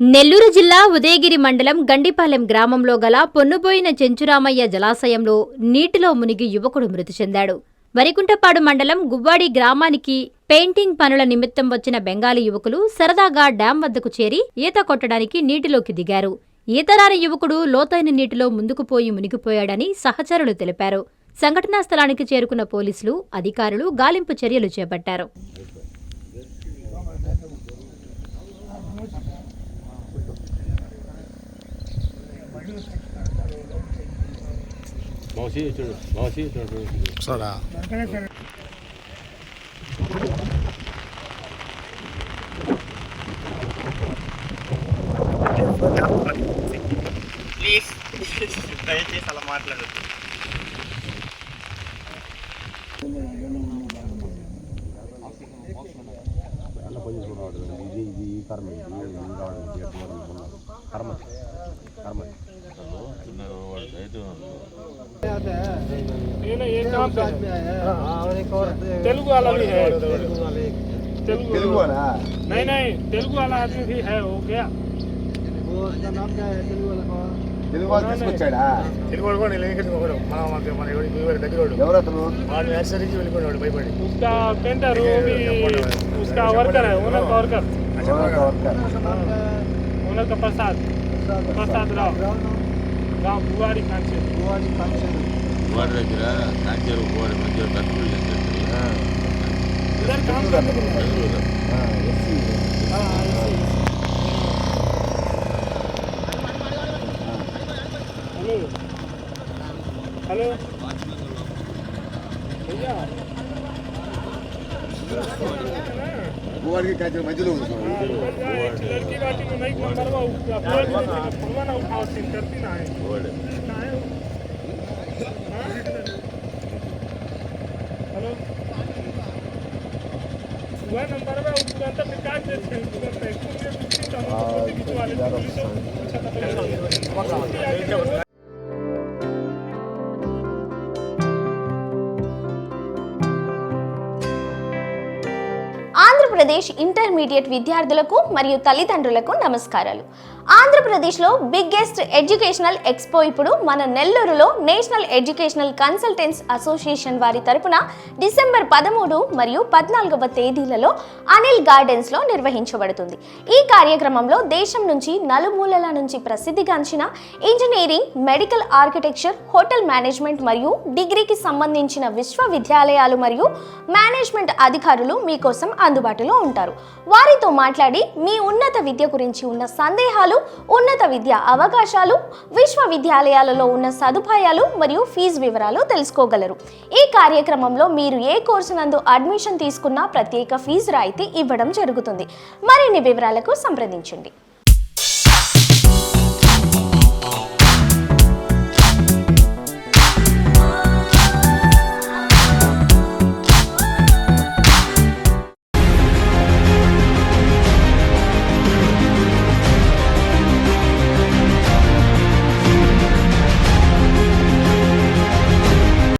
నెల్లూరు జిల్లా ఉదయగిరి మండలం గండిపాలెం గ్రామంలో గల పొన్నుపోయిన చెంచురామయ్య జలాశయంలో నీటిలో మునిగి యువకుడు మృతి చెందాడు. వరికుంటపాడు మండలం గువ్వాడి గ్రామానికి పెయింటింగ్ పనుల నిమిత్తం వచ్చిన బెంగాలీ యువకులు సరదాగా డ్యాం వద్దకు చేరి ఈత కొట్టడానికి నీటిలోకి దిగారు. ఈతరాని యువకుడు లోతైన నీటిలో ముందుకు పోయి మునిగిపోయాడని సహచరులు తెలిపారు. సంఘటనా స్థలానికి చేరుకున్న పోలీసులు అధికారులు గాలింపు చర్యలు చేపట్టారు. మౌసి చూడు మౌసి చూడు చూడు చూడా ప్లీజ్ దయచేసి అలా మాట్లాడద్దు అన్న పని చూడవాడు ఇది ఇది ఈ కర్మ ఇది ఇది కావాలి ఇది ఎట్లా ఉంది? కర్మ కర్మ ये ना ये काम पे है तेलुगु वाला भी है तेलुगु తెలుగు వాలా नहीं नहीं तेलुगु वाला आदमी भी है हो गया తెలుగు వాళ్ళు తీసుకొచ్చాడా తెలుగు వాడు కూడా నేను ఒకడు మన మన మన ఎవరి ఎవరి దగ్గర వాడు ఎవరు అతను వాడు నర్సరీకి వెళ్ళిపోయాడు భయపడి उसका पेंटर वो भी उसका वर्कर है ओनर का वर्कर ఎవరు వర్కర్? ನಾವು ಗುವಾಡಿ ಕಾಣಿಸಿದ್ವಿ ಗುವಾಡಿ ಕಾಣಿಸಿದ್ವಿ ಗುವಾಡಿ దగ్గర ಕಾಂಚೇರು ಗುವಾಡಿ ಮಧ್ಯ ಕಟ್ಕೊಳ್ಳಿ ಅಂತ ಹೇಳ್ತೀವಿ ಇದರ ಕಾಮ್ ಬೆಂಗಳೂರು ಹಾಂ ಎಸ್ ಸಿ ಹಾಂ ಎಸ್ ಸಿ ಹಲೋ ಹಲೋ ಭಯ್ಯಾ બોર્ડ કે કાચર મજલો લડકી બાટી નું નહીં મરવા ઉઠવા ભગવાન ઉઠાવ સિંહ કરતી ના હે બોર્ડ हेलो वह नंबर पे उसका तो विकास है उसका पैकेज में उसकी तमाम चीज़ें खिंचवा लेते हैं ఆంధ్రప్రదేశ్ ఇంటర్మీడియట్ విద్యార్థులకు మరియు తల్లిదండ్రులకు నమస్కారాలు. ఆంధ్రప్రదేశ్లో బిగ్గెస్ట్ ఎడ్యుకేషనల్ ఎక్స్పో ఇప్పుడు మన నెల్లూరులో నేషనల్ ఎడ్యుకేషనల్ కన్సల్టెంట్స్ అసోసియేషన్ వారి తరపున డిసెంబర్ పదమూడు మరియు పద్నాలుగవ తేదీలలో అనిల్ గార్డెన్స్లో నిర్వహించబడుతుంది. ఈ కార్యక్రమంలో దేశం నుంచి నలుమూలల నుంచి ప్రసిద్ధిగాంచిన engineering medical architecture hotel management మరియు డిగ్రీకి సంబంధించిన విశ్వవిద్యాలయాలు మరియు మేనేజ్మెంట్ అధికారులు మీకోసం అందుబాటులో ఉంటారు. వారితో మాట్లాడి మీ ఉన్నత విద్య గురించి ఉన్న సందేహాలు ఉన్నత విద్య అవకాశాలు విశ్వవిద్యాలయాలలో ఉన్న సదుపాయాలు మరియు ఫీజు వివరాలు తెలుసుకోగలరు. ఈ కార్యక్రమంలో మీరు ఏ కోర్సు నందు అడ్మిషన్ తీసుకున్నా ప్రత్యేక ఫీజు రాయితీ ఇవ్వడం జరుగుతుంది. మరిన్ని వివరాలకు సంప్రదించండి.